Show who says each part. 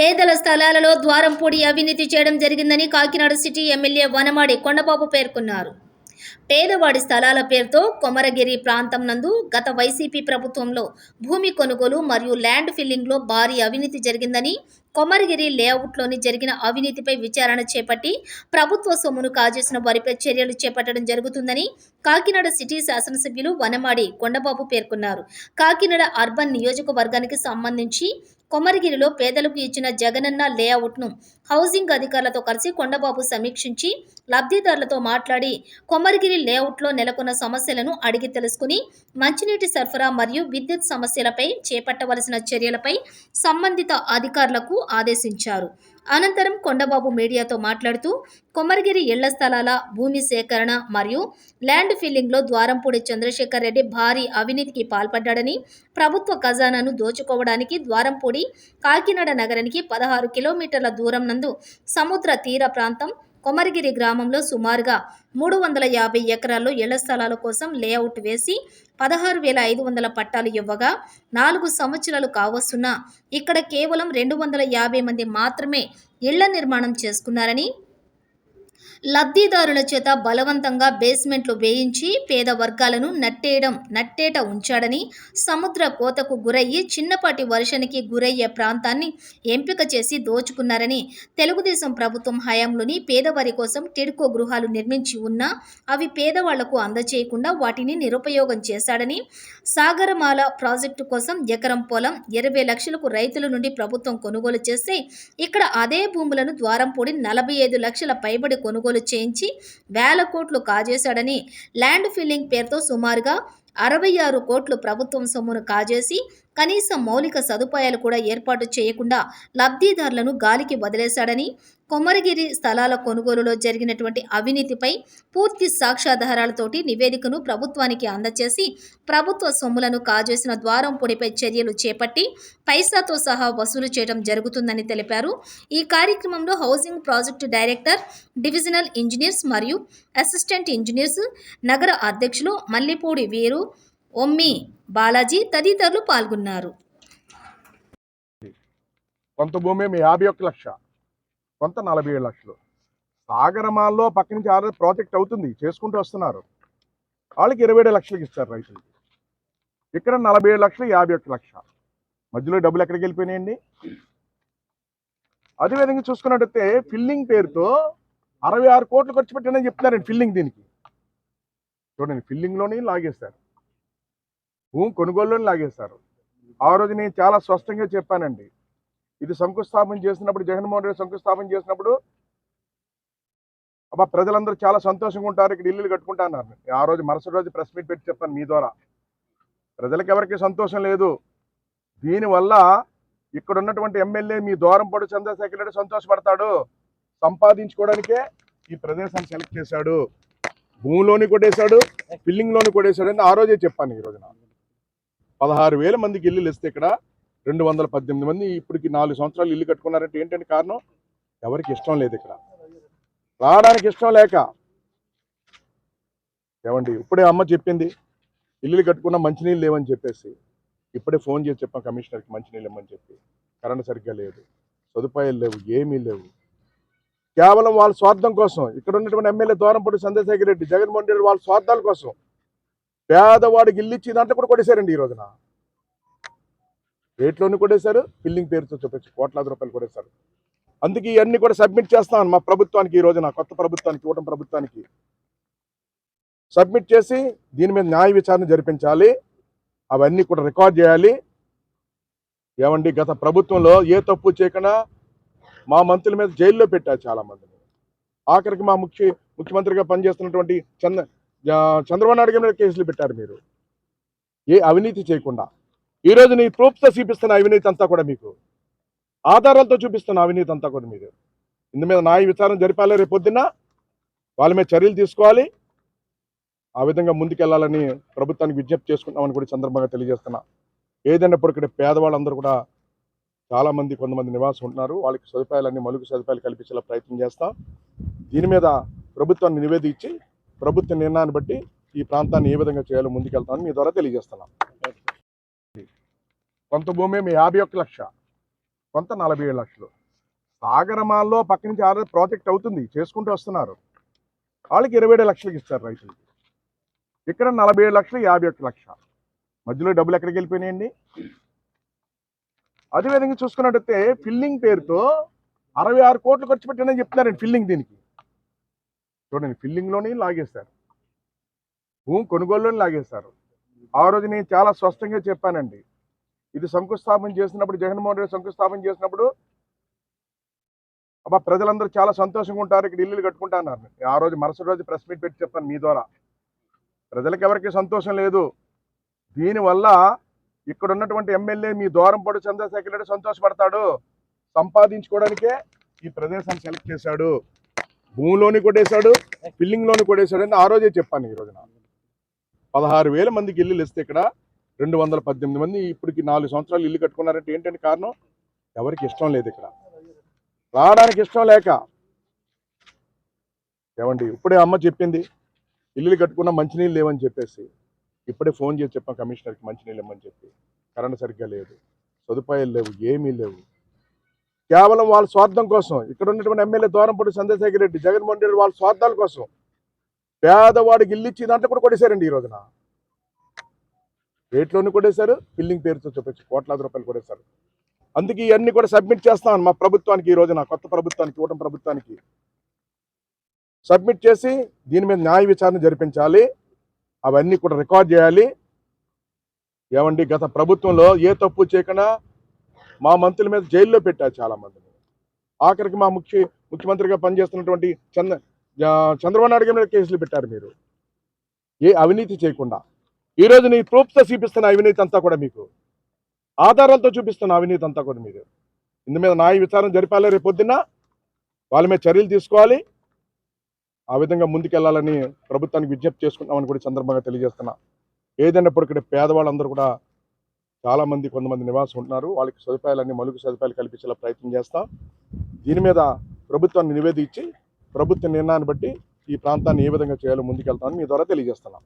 Speaker 1: పేదల స్థలాలలో ద్వారంపూడి అవినీతి చేయడం జరిగిందని కాకినాడ సిటీ ఎమ్మెల్యే వనమాడి కొండబాబు పేర్కొన్నారు. పేదవాడి స్థలాల పేరుతో కొమరగిరి ప్రాంతం నందు గత వైసీపీ ప్రభుత్వంలో భూమి కొనుగోలు మరియు ల్యాండ్ ఫిల్లింగ్లో భారీ అవినీతి జరిగిందని కొమరగిరి లేఅవుట్లోని జరిగిన అవినీతిపై విచారణ చేపట్టి ప్రభుత్వ సొమ్మును కాజేసిన వారిపై చర్యలు చేపట్టడం జరుగుతుందని కాకినాడ సిటీ శాసనసభ్యులు వనమాడి కొండబాబు పేర్కొన్నారు. కాకినాడ అర్బన్ నియోజకవర్గానికి సంబంధించి కొమరగిరిలో పేదలకు ఇచ్చిన జగనన్న లేఅవుట్ను హౌసింగ్ అధికారులతో కలిసి కొండబాబు సమీక్షించి లబ్ధిదారులతో మాట్లాడి కొమ్మరిగిరి లేఅవుట్లో నెలకొన్న సమస్యలను అడిగి తెలుసుకుని మంచినీటి సరఫరా మరియు విద్యుత్ సమస్యలపై చేపట్టవలసిన చర్యలపై సంబంధిత అధికారులకు ఆదేశించారు. అనంతరం కొండబాబు మీడియాతో మాట్లాడుతూ కొమరగిరి ఇళ్ళ స్థలాల భూమి సేకరణ మరియు ల్యాండ్ ఫిల్లింగ్లో ద్వారంపూడి చంద్రశేఖర్ రెడ్డి భారీ అవినీతికి పాల్పడ్డాడని ప్రభుత్వ ఖజానాను దోచుకోవడానికి ద్వారంపూడి కాకినాడ నగరానికి పదహారు కిలోమీటర్ల దూరం నందు సముద్ర తీర ప్రాంతం కొమరగిరి గ్రామంలో సుమారుగా మూడు వందల యాభై ఎకరాల్లో ఇళ్ళ స్థలాల కోసం లేఅవుట్ వేసి పదహారు వేల ఐదు వందల పట్టాలు ఇవ్వగా నాలుగు సంవత్సరాలు కావస్తున్నా ఇక్కడ కేవలం రెండు వందల యాభై మంది మాత్రమే ఇళ్ళ నిర్మాణం చేసుకున్నారని లబ్ధిదారుల చేత బలవంతంగా బేస్మెంట్లు వేయించి పేద వర్గాలను నట్టేయడం నట్టేట ఉంచాడని సముద్ర కోతకు గురయ్యి చిన్నపాటి వర్షానికి గురయ్యే ప్రాంతాన్ని ఎంపిక చేసి దోచుకున్నారని తెలుగుదేశం ప్రభుత్వం హయాంలోని పేదవారి కోసం టిడ్కో గృహాలు నిర్మించి ఉన్నా అవి పేదవాళ్ళకు అందచేయకుండా వాటిని నిరుపయోగం చేశాడని సాగరమాల ప్రాజెక్టు కోసం ఎకరం పొలం ఇరవై లక్షలకు రైతుల నుండి ప్రభుత్వం కొనుగోలు చేస్తే ఇక్కడ అదే భూములను ద్వారంపూడి నలభై ఐదు లక్షల పైబడి కొనుగోలు చేయించి వేల కోట్లు కాజేశాడని ల్యాండ్ ఫిల్లింగ్ పేరుతో సుమారుగా అరవై ఆరు కోట్లు ప్రభుత్వం సొమ్మును కాజేసి కనీస మౌలిక సదుపాయాలు కూడా ఏర్పాటు చేయకుండా లబ్ధిదారులను గాలికి వదిలేశాడని కొమరగిరి స్థలాల కొనుగోలులో జరిగినటువంటి అవినీతిపై పూర్తి సాక్ష్యాధారాలతోటి నివేదికను ప్రభుత్వానికి అందజేసి ప్రభుత్వ సొమ్ములను కాజేసిన ద్వారం పొడిపై చర్యలు చేపట్టి పైసాతో సహా వసూలు చేయడం జరుగుతుందని తెలిపారు. ఈ కార్యక్రమంలో housing project director divisional engineers మరియు అసిస్టెంట్ ఇంజనీర్స్ నగర అధ్యక్షులు మల్లిపూడి వీరు ఒమ్మి బాలాజీ తదితరులు పాల్గొన్నారు.
Speaker 2: కొంత భూమి మీ యాభై ఒక్క లక్ష కొంత నలభై ఏడు లక్షలు. సాగరమాల్లో పక్క నుంచి ఆల్రెడీ ప్రాజెక్ట్ అవుతుంది చేసుకుంటూ వస్తున్నారు. వాళ్ళకి ఇరవై ఏడు లక్షలకి ఇస్తారు రైతులకి. ఇక్కడ నలభై ఏడు లక్షలు యాభై ఒక్క లక్ష. మధ్యలో డబ్బులు ఎక్కడికి వెళ్ళిపోయినాయండి? అదేవిధంగా చూసుకున్నట్టయితే ఫిల్లింగ్ పేరుతో అరవై ఆరు కోట్లు ఖర్చు పెట్టానని చెప్తున్నారండి ఫిల్లింగ్ దీనికి. చూడండి ఫిల్లింగ్లోనే లాగేస్తారు భూమి కొనుగోలులోనే లాగేస్తారు ఆ రోజు నేను చాలా స్పష్టంగా చెప్పానండి. ఇది శంకుస్థాపన చేసినప్పుడు జగన్మోహన్ రెడ్డి శంకుస్థాపన చేసినప్పుడు అబ్బా ప్రజలందరూ చాలా సంతోషంగా ఉంటారు ఇక్కడ ఇల్లు కట్టుకుంటా అన్నారు. ఆ రోజు మరుసటి రోజు ప్రెస్ మీట్ పెట్టి చెప్పాను మీ ద్వారా. ప్రజలకు ఎవరికి సంతోషం లేదు. దీనివల్ల ఇక్కడ ఉన్నటువంటి ఎమ్మెల్యే మీ దూరం పొడి చంద్రశేఖర్ రెడ్డి సంతోషపడతాడు. సంపాదించుకోవడానికే ఈ ప్రదేశాన్ని సెలెక్ట్ చేశాడు. భూమిలోని కొట్టేశాడు బిల్డింగ్లోని కొట్టేశాడు అని ఆ రోజే చెప్పాను ఈ రోజున. పదహారు వేల మందికి ఇల్లులు ఇస్తే ఇక్కడ రెండు వందల పద్దెనిమిది మంది ఇప్పటికి నాలుగు సంవత్సరాలు ఇల్లు కట్టుకున్నారంటే ఏంటంటే కారణం? ఎవరికి ఇష్టం లేదు ఇక్కడ. రావడానికి ఇష్టం లేక. ఏమండి ఇప్పుడే అమ్మ చెప్పింది ఇల్లులు కట్టుకున్న మంచినీళ్ళు లేవని చెప్పేసి. ఇప్పుడే ఫోన్ చేసి చెప్పాం కమిషనర్కి మంచినీళ్ళు ఇవ్వమని చెప్పి. కరెంట్ సరిగ్గా లేదు సదుపాయాలు లేవు ఏమీ లేవు. కేవలం వాళ్ళ స్వార్థం కోసం ఇక్కడ ఉన్నటువంటి ఎమ్మెల్యే దూరంపూడి చంద్రశేఖర్ రెడ్డి జగన్మోహన్ రెడ్డి వాళ్ళ స్వార్థాల కోసం పేదవాడికి ఇల్లు ఇచ్చి దాంట్లో కూడా కొట్టేశారండి ఈ రోజున. రేట్లోని కొట్టేశారు బిల్లింగ్ పేరుతో చూపించి కోట్లాది రూపాయలు కొట్టేశారు. అందుకే ఇవన్నీ కూడా సబ్మిట్ చేస్తాను మా ప్రభుత్వానికి ఈ రోజున కొత్త ప్రభుత్వానికి కూటమి ప్రభుత్వానికి. సబ్మిట్ చేసి దీని మీద న్యాయ విచారణ జరిపించాలి అవన్నీ కూడా రికార్డ్ చేయాలి. ఏమండి గత ప్రభుత్వంలో ఏ తప్పు చేయకుండా మా మంత్రుల మీద జైల్లో పెట్టారు చాలా మందిని ఆఖరికి మా ముఖ్య ముఖ్యమంత్రిగా పనిచేస్తున్నటువంటి చంద్ర చంద్రబాబు నాయుడు మీద కేసులు పెట్టారు మీరు. ఏ అవినీతి చేయకుండా. ఈ రోజు నీ ప్రూఫ్తో చూపిస్తున్న అవినీతి అంతా కూడా మీకు. ఆధారాలతో చూపిస్తున్న అవినీతి అంతా కూడా మీరు ఇందు మీద న్యాయ విచారణ జరిపాలి రేపు పొద్దున్న. వాళ్ళ మీద చర్యలు తీసుకోవాలి. ఆ విధంగా ముందుకెళ్ళాలని ప్రభుత్వానికి విజ్ఞప్తి చేసుకుంటామని కూడా సందర్భంగా తెలియజేస్తున్నా. ఏదైనప్పుడు ఇక్కడ పేదవాళ్ళందరూ కూడా చాలామంది కొంతమంది నివాసం ఉంటున్నారు. వాళ్ళకి సదుపాయాలన్నీ మలుగు సదుపాయాలు కల్పించేలా ప్రయత్నం చేస్తాం. దీని మీద ప్రభుత్వాన్ని నివేదించి ప్రభుత్వ నిర్ణయాన్ని బట్టి ఈ ప్రాంతాన్ని ఏ విధంగా చేయాలో ముందుకెళ్తామని మీ ద్వారా తెలియజేస్తున్నాం. కొంత భూమి మీ యాభై ఒక్క లక్ష కొంత నలభై ఏడు లక్షలు. సాగరమాల్లో పక్క నుంచి ఆల్రెడీ ప్రాజెక్ట్ అవుతుంది చేసుకుంటూ వస్తున్నారు. వాళ్ళకి ఇరవై ఏడు లక్షలకు ఇస్తారు రైతులకి ఇక్కడ నలభై ఏడు లక్షలు యాభై ఒక్క లక్ష. మధ్యలో డబ్బులు ఎక్కడికి వెళ్ళిపోయినాయండి? అదేవిధంగా చూసుకున్నట్టయితే ఫిల్లింగ్ పేరుతో అరవై ఆరు కోట్లు ఖర్చు పెట్టానని చెప్తున్నారండి ఫిల్లింగ్ దీనికి. చూడండి ఫిల్లింగ్లోనే లాగేస్తారు భూమి కొనుగోలులోనే లాగేస్తారు ఆ రోజు నేను చాలా స్పష్టంగా చెప్పానండి. ఇది శంకుస్థాపన చేసినప్పుడు జగన్మోహన్ రెడ్డి శంకుస్థాపన చేసినప్పుడు అబ్బా ప్రజలందరూ చాలా సంతోషంగా ఉంటారు ఇక్కడ ఇల్లు కట్టుకుంటా అన్నారు. ఆ రోజు మరుసటి రోజు ప్రెస్ మీట్ పెట్టి చెప్పాను మీ ద్వారా. ప్రజలకు ఎవరికి సంతోషం లేదు. దీనివల్ల ఇక్కడ ఉన్నటువంటి ఎమ్మెల్యే మీ దూరంపాడు చంద్రశేఖర్ రెడ్డి సంతోషపడతాడు. సంపాదించుకోవడానికే ఈ ప్రదేశాన్ని సెలెక్ట్ చేశాడు. భూమిలోని కొట్టేశాడు ఫిల్లింగ్లోని కొట్టేశాడు అని ఆ రోజే చెప్పాను ఈ రోజున. పదహారు వేల మందికి ఇల్లు ఇస్తే ఇక్కడ రెండు వందల పద్దెనిమిది మంది ఇప్పటికి నాలుగు సంవత్సరాలు ఇల్లు కట్టుకున్నారంటే ఏంటంటే కారణం? ఎవరికి ఇష్టం లేదు ఇక్కడ. రావడానికి ఇష్టం లేక. ఏమండి ఇప్పుడే అమ్మ చెప్పింది ఇల్లు కట్టుకున్న మంచినీళ్ళు లేవని చెప్పేసి. ఇప్పుడే ఫోన్ చేసి చెప్పాం కమిషనర్కి మంచినీళ్ళు ఇవ్వమని చెప్పి. కరెంట్ సరిగ్గా లేదు. సదుపాయాలు లేవు ఏమీ లేవు. కేవలం వాళ్ళ స్వార్థం కోసం. ఇక్కడ ఉన్నటువంటి ఎమ్మెల్యే దూరంపూడి చంద్రశేఖర్ రెడ్డి జగన్మోహన్ రెడ్డి వాళ్ళ స్వార్థాల కోసం. పేదవాడికి ఇల్లు ఇచ్చి దాంట్లో కూడా కొట్టేశారండి ఈ రోజున. రేట్లోని కొట్టేశారు బిల్లింగ్ పేరుతో చూపించి కోట్లాది రూపాయలు కొట్టేశారు. అందుకే ఇవన్నీ కూడా సబ్మిట్ చేస్తాను మా ప్రభుత్వానికి ఈ రోజున కొత్త ప్రభుత్వానికి కూటమి ప్రభుత్వానికి. సబ్మిట్ చేసి దీని మీద న్యాయ విచారణ జరిపించాలి. అవన్నీ కూడా రికార్డ్ చేయాలి. ఏమండి గత ప్రభుత్వంలో ఏ తప్పు చేయకుండా మా మంత్రుల మీద జైల్లో పెట్టారు చాలా మంది ఆఖరికి మా ముఖ్య ముఖ్యమంత్రిగా పనిచేస్తున్నటువంటి చంద్ర చంద్రబాబు నాయుడు మీద కేసులు పెట్టారు మీరు. ఏ అవినీతి చేయకుండా. ఈ రోజు నీ ప్రూఫ్తో చూపిస్తున్న అవినీతి అంతా కూడా మీకు. ఆధారాలతో చూపిస్తున్న అవినీతి అంతా కూడా మీరు ఇందు మీద న్యాయ విచారణ జరిపాలి రేపు వాళ్ళ మీద చర్యలు తీసుకోవాలి. ఆ విధంగా ముందుకెళ్ళాలని ప్రభుత్వానికి విజ్ఞప్తి చేసుకుంటామని కూడా ఈ సందర్భంగా తెలియజేస్తున్నా. ఏదైనప్పటికీ ఇక్కడ పేదవాళ్ళందరూ కూడా చాలామంది కొంతమంది నివాసం ఉంటున్నారు. వాళ్ళకి సదుపాయాలన్నీ మలుగు సదుపాయాలు కల్పించేలా ప్రయత్నం చేస్తాం. దీని మీద ప్రభుత్వాన్ని నివేదించి ప్రభుత్వ నిర్ణయాన్ని బట్టి ఈ ప్రాంతాన్ని ఏ విధంగా చేయాలో ముందుకెళ్తామని మీ ద్వారా తెలియజేస్తున్నాం.